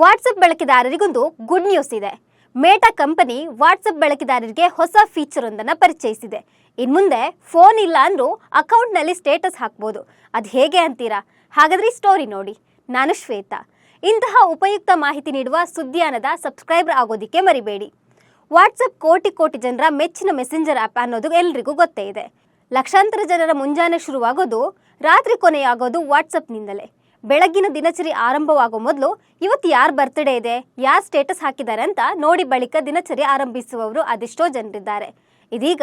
WhatsApp ಬಳಕೆದಾರರಿಗೊಂದು good news ಇದೆ. ಮೇಟಾ company WhatsApp ಬಳಕೆದಾರರಿಗೆ ಹೊಸ ಫೀಚರ್ ಒಂದನ್ನು ಪರಿಚಯಿಸಿದೆ. ಇನ್ಮುಂದೆ ಫೋನ್ ಇಲ್ಲ ಅಂದ್ರೂ ಅಕೌಂಟ್ನಲ್ಲಿ ಸ್ಟೇಟಸ್ ಹಾಕ್ಬೋದು. ಅದು ಹೇಗೆ ಅಂತೀರಾ? ಹಾಗಾದ್ರೆ ಸ್ಟೋರಿ ನೋಡಿ. ನಾನು ಶ್ವೇತಾ. ಇಂತಹ ಉಪಯುಕ್ತ ಮಾಹಿತಿ ನೀಡುವ ಸುದ್ದಿಯಾನದ ಸಬ್ಸ್ಕ್ರೈಬರ್ ಆಗೋದಿಕ್ಕೆ ಮರಿಬೇಡಿ. ವಾಟ್ಸಪ್ ಕೋಟಿ ಕೋಟಿ ಜನರ ಮೆಚ್ಚಿನ ಮೆಸೆಂಜರ್ ಆ್ಯಪ್ ಅನ್ನೋದು ಎಲ್ರಿಗೂ ಗೊತ್ತೇ ಇದೆ. ಲಕ್ಷಾಂತರ ಜನರ ಮುಂಜಾನೆ ಶುರುವಾಗೋದು, ರಾತ್ರಿ ಕೊನೆಯಾಗೋದು ವಾಟ್ಸಪ್ನಿಂದಲೇ ಬೆಳಗ್ಗಿನ ದಿನಚರಿ ಆರಂಭವಾಗೋ ಮೊದಲು ಇವತ್ತು ಯಾರ ಬರ್ತ್ಡೇ ಇದೆ, ಯಾರು ಸ್ಟೇಟಸ್ ಹಾಕಿದ್ದಾರೆ ಅಂತ ನೋಡಿ ಬಳಿಕ ದಿನಚರಿ ಆರಂಭಿಸುವವರು ಅದೆಷ್ಟೋ ಜನರಿದ್ದಾರೆ. ಇದೀಗ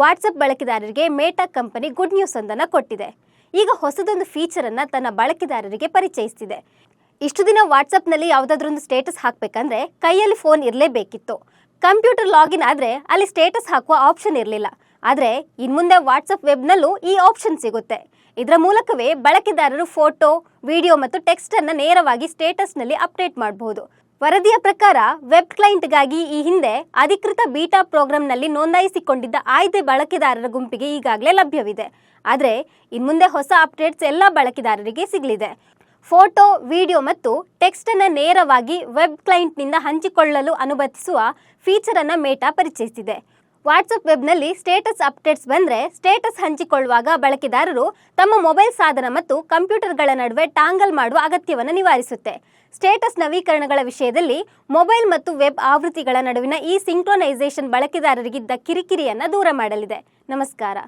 ವಾಟ್ಸಪ್ ಬಳಕೆದಾರರಿಗೆ ಮೇಟಾ ಕಂಪನಿ ಗುಡ್ ನ್ಯೂಸ್ ಒಂದನ್ನು ಕೊಟ್ಟಿದೆ. ಈಗ ಹೊಸದೊಂದು ಫೀಚರನ್ನು ತನ್ನ ಬಳಕೆದಾರರಿಗೆ ಪರಿಚಯಿಸ್ತಿದೆ. ಇಷ್ಟು ದಿನ ವಾಟ್ಸಪ್ನಲ್ಲಿ ಯಾವುದಾದ್ರೊಂದು ಸ್ಟೇಟಸ್ ಹಾಕಬೇಕಂದ್ರೆ ಕೈಯಲ್ಲಿ ಫೋನ್ ಇರಲೇಬೇಕಿತ್ತು. ಕಂಪ್ಯೂಟರ್ ಲಾಗಿನ್ ಆದರೆ ಅಲ್ಲಿ ಸ್ಟೇಟಸ್ ಹಾಕುವ ಆಪ್ಷನ್ ಇರಲಿಲ್ಲ. ಆದರೆ ಇನ್ಮುಂದೆ ವಾಟ್ಸಪ್ ವೆಬ್ನಲ್ಲೂ ಈ ಆಪ್ಷನ್ ಸಿಗುತ್ತೆ. ಇದರ ಮೂಲಕವೇ ಬಳಕೆದಾರರು ಫೋಟೋ ವಿಡಿಯೋ ಮತ್ತು ಟೆಕ್ಸ್ಟ್ ಅನ್ನು ನೇರವಾಗಿ ಸ್ಟೇಟಸ್ನಲ್ಲಿ ಅಪ್ಡೇಟ್ ಮಾಡಬಹುದು ವರದಿಯ ಪ್ರಕಾರ ವೆಬ್ ಕ್ಲೈಂಟ್ಗಾಗಿ ಈ ಹಿಂದೆ ಅಧಿಕೃತ ಬೀಟಾ ಪ್ರೋಗ್ರಾಂನಲ್ಲಿ ನೋಂದಾಯಿಸಿಕೊಂಡಿದ್ದ ಆಯ್ದ ಬಳಕೆದಾರರ ಗುಂಪಿಗೆ ಈಗಾಗಲೇ ಲಭ್ಯವಿದೆ. ಆದರೆ ಇನ್ಮುಂದೆ ಹೊಸ ಅಪ್ಡೇಟ್ಸ್ ಎಲ್ಲ ಬಳಕೆದಾರರಿಗೆ ಸಿಗಲಿದೆ. ಫೋಟೋ, ವಿಡಿಯೋ ಮತ್ತು ಟೆಕ್ಸ್ಟ್ ಅನ್ನು ನೇರವಾಗಿ ವೆಬ್ ಕ್ಲೈಂಟ್ನಿಂದ ಹಂಚಿಕೊಳ್ಳಲು ಅನುಮತಿಸುವ ಫೀಚರ್ ಅನ್ನು ಮೇಟಾ ಪರಿಚಯಿಸಿದೆ. ವಾಟ್ಸಪ್ ವೆಬ್ನಲ್ಲಿ ಸ್ಟೇಟಸ್ ಅಪ್ಡೇಟ್ಸ್ ಬಂದರೆ ಸ್ಟೇಟಸ್ ಹಂಚಿಕೊಳ್ಳುವಾಗ ಬಳಕೆದಾರರು ತಮ್ಮ ಮೊಬೈಲ್ ಸಾಧನ ಮತ್ತು ಕಂಪ್ಯೂಟರ್ಗಳ ನಡುವೆ ಟಾಂಗಲ್ ಮಾಡುವ ಅಗತ್ಯವನ್ನು ನಿವಾರಿಸುತ್ತೆ. ಸ್ಟೇಟಸ್ ನವೀಕರಣಗಳ ವಿಷಯದಲ್ಲಿ ಮೊಬೈಲ್ ಮತ್ತು ವೆಬ್ ಆವೃತ್ತಿಗಳ ನಡುವಿನ ಈ ಸಿಂಕ್ರೊನೈಸೇಷನ್ ಬಳಕೆದಾರರಿಗಿದ್ದ ಕಿರಿಕಿರಿಯನ್ನು ದೂರ ಮಾಡಲಿದೆ. ನಮಸ್ಕಾರ.